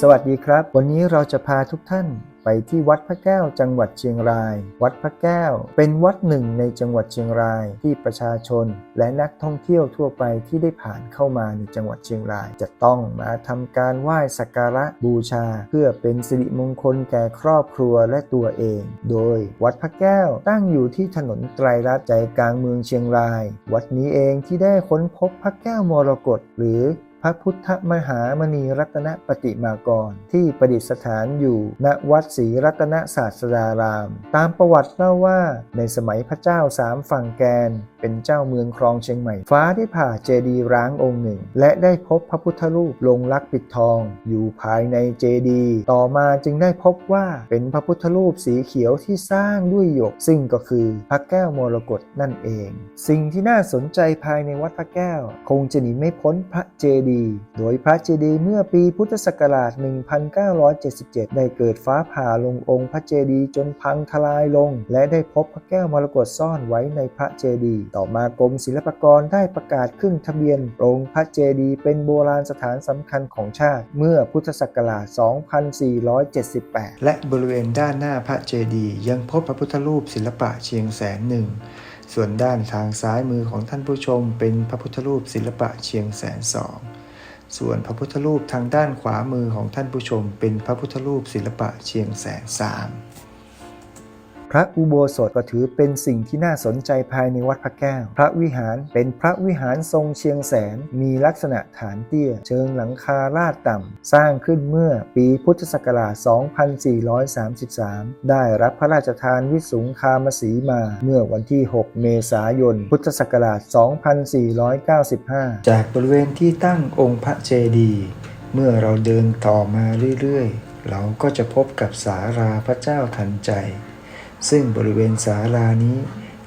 สวัสดีครับ วันนี้เราจะพาทุกท่านไปที่วัดพระแก้วจังหวัดเชียงราย วัดพระแก้ว เป็นวัดหนึ่งในจังหวัดเชียงรายที่ประชาชน และนักท่องเที่ยวทั่วไปที่ได้ผ่านเข้ามาในจังหวัดเชียงราย จะต้องมาทำการไหว้สักการะบูชา เพื่อเป็นสิริมงคลแก่ครอบครัวและตัวเอง โดยวัดพระแก้วตั้งอยู่ที่ถนนไตรรัตน์ใจกลางเมืองเชียงราย วัดนี้เองที่ได้ค้นพบพระแก้วมรกตหรือ พระพุทธมหามณีรัตนปฏิมากร ที่ประดิษฐานอยู่ณวัดศรีรัตนศาสดาราม ตามประวัติเล่าว่าในสมัยพระเจ้าสามฝั่งแกน เป็นเจ้าเมืองครองเชียงใหม่ ฟ้าได้ผ่าเจดีร้างองค์หนึ่ง และได้พบพระพุทธรูปลงลักปิดทอง อยู่ภายในเจดีต่อมาจึงได้พบว่าเป็นพระพุทธรูปสีเขียวที่สร้างด้วยหยก ซึ่งก็คือพระแก้วมรกตนั่นเอง สิ่งที่น่าสนใจภายในวัดพระแก้ว คงจะหนีไม่พ้นพระเจดีโดยพระเจดีเมื่อปีพุทธศักราช 1977 ได้เกิดฟ้าผ่าลงองค์พระเจดีจนพังทลายลง และได้พบพระแก้วมรกตซ่อนไว้ในพระเจดีต่อมากรมศิลปากรได้ประกาศขึ้นทะเบียนองค์พระเจดีย์เป็นโบราณสถานสำคัญของชาติ เมื่อพุทธศักราช 2478 และบริเวณด้านหน้าพระเจดีย์ยังพบพระพุทธรูปศิลปะเชียงแสนหนึ่งส่วนด้านทางซ้ายมือของท่านผู้ชม เป็นพระพุทธรูปศิลปะเชียงแสนสองส่วนพระพุทธรูปทางด้านขวามือของท่านผู้ชม เป็นพระพุทธรูปศิลปะเชียงแสนสาม พระอุโบสถก็ถือเป็นสิ่งที่น่าสนใจภายในวัดพระแก้ว พระวิหารเป็นพระวิหารทรงเชียงแสน มีลักษณะฐานเตี้ย เชิงหลังคาลาดต่ำ สร้างขึ้นเมื่อปีพุทธศักราช 2433 ได้รับพระราชทานวิสุงคามสีมา เมื่อวันที่ 6 เมษายน พุทธศักราช 2495 จากบริเวณที่ตั้งองค์พระเจดีย์เมื่อเราเดินต่อมาเรื่อยๆ เราก็จะพบกับสาราพระเจ้าทันใจ ซึ่งบริเวณศาลานี้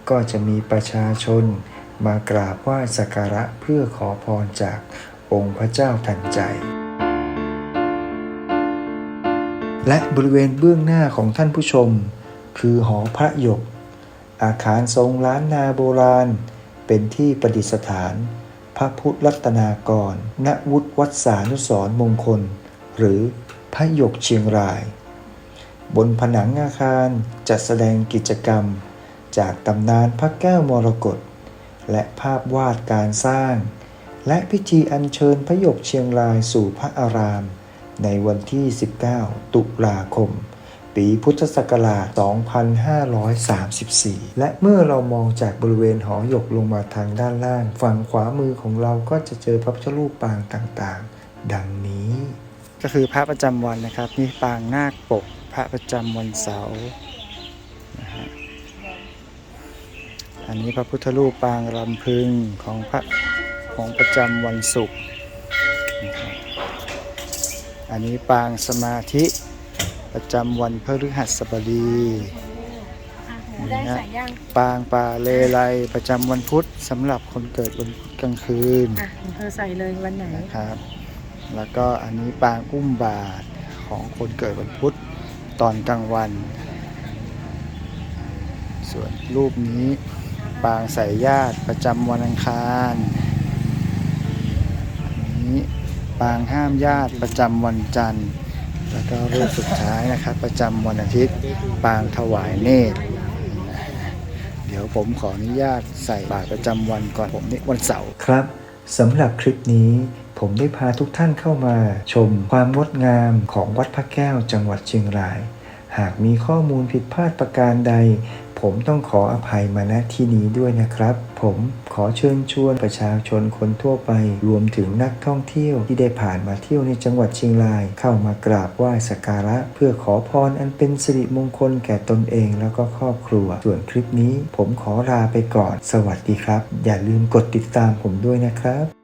ก็จะมีประชาชนมากราบไหว้สักการะเพื่อขอพรจากองค์พระเจ้าทันใจ และบริเวณเบื้องหน้าของท่านผู้ชม คือหอพระหยก อาคารทรงล้านนาโบราณ เป็นที่ประดิษฐาน พระพุทธรัตนากร ณวุฒิวัดสานุสรมงคล หรือพระหยกเชียงราย บนผนังอาคารจัดแสดงกิจกรรม จากตำนานพระแก้วมรกตและภาพวาดการสร้าง และพิธีอัญเชิญพระหยกเชียงรายสู่พระอาราม ในวันที่ 19 ตุลาคม ปีพุทธศักราช 2534 และเมื่อเรามองจากบริเวณหอหยกลงมาทางด้านล่าง ฝั่งขวามือของเราก็จะเจอพระพุทธรูปปางต่างๆ ดังนี้ ก็คือพระประจำวันนะครับมีปางนาคปก ระประจำวันเสาร์นะฮะอันนี้พระพุทธรูปปางรำพึงของพระของประจำวันศุกร์นะครับอันนี้ปางสมาธิประจำวันพฤหัสบดีได้ใส่ย่างปางป่าเลไลประจำวันพุธสำหรับคนเกิดวันพุธกลางคืนอะเธอใส่เลยวันไหนนะครับ แล้วก็อันนี้ปางอุ้มบาทของคนเกิดวันพุธ ตอนกลางวัน ส่วนรูปนี้ปางสายญาติประจำวันอังคารอันนี้ปางห้ามญาติประจำวันจันทร์ แล้วก็รูปสุดท้ายนะครับ ประจำวันอาทิตย์ ปางถวายเนตร เดี๋ยวผมขออนุญาตใส่บาตรประจำวันก่อนผมนี่วันเสาร์ครับ สำหรับคลิปนี้ผมได้พาทุกท่านเข้ามา ชมความงดงามของวัดพระแก้วจังหวัดเชียงราย หากมีข้อมูลผิดพลาดประการใด ผมต้องขออภัยมาณที่นี้ด้วยนะครับ ผมขอเชิญชวนประชาชนคนทั่วไป รวมถึงนักท่องเที่ยวที่ได้ผ่านมาเที่ยวในจังหวัดเชียงราย เข้ามากราบไหว้สักการะ เพื่อขอพรอันเป็นสิริมงคลแก่ตนเองแล้วก็ครอบครัว ส่วนคลิปนี้ผมขอลาไปก่อน สวัสดีครับ อย่าลืมกดติดตามผมด้วยนะครับ